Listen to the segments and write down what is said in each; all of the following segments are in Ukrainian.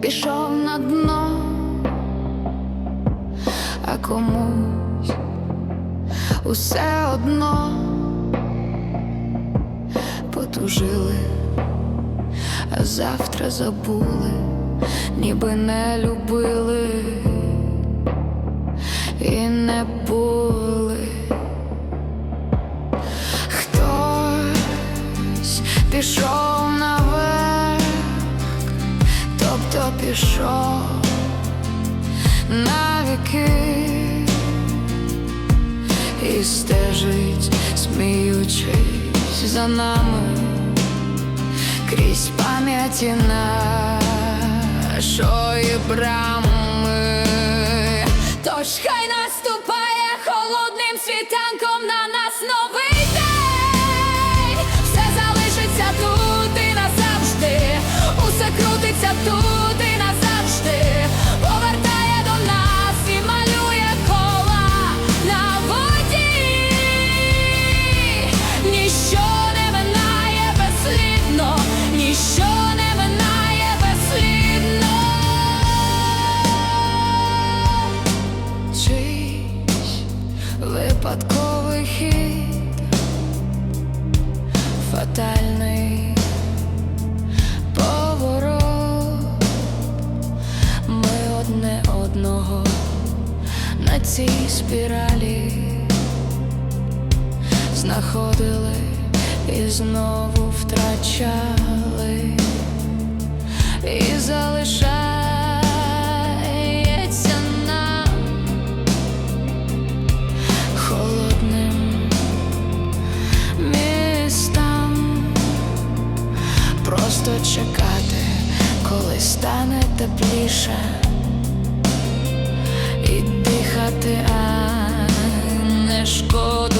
пішов на дно, а комусь усе одно потужили, а завтра забули, ніби не любили і не були. Хтось пішов пішов навіки і стежить, сміючись за нами крізь пам'яті нашої брами. Тож хай наступає холодним світанком на нас новий випадковий хід, фатальний поворот. Ми одне одного на цій спіралі знаходили і знову втрачали, і залишається просто чекати, коли стане тепліше, і дихати, а не шкодувати.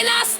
Тож хай нас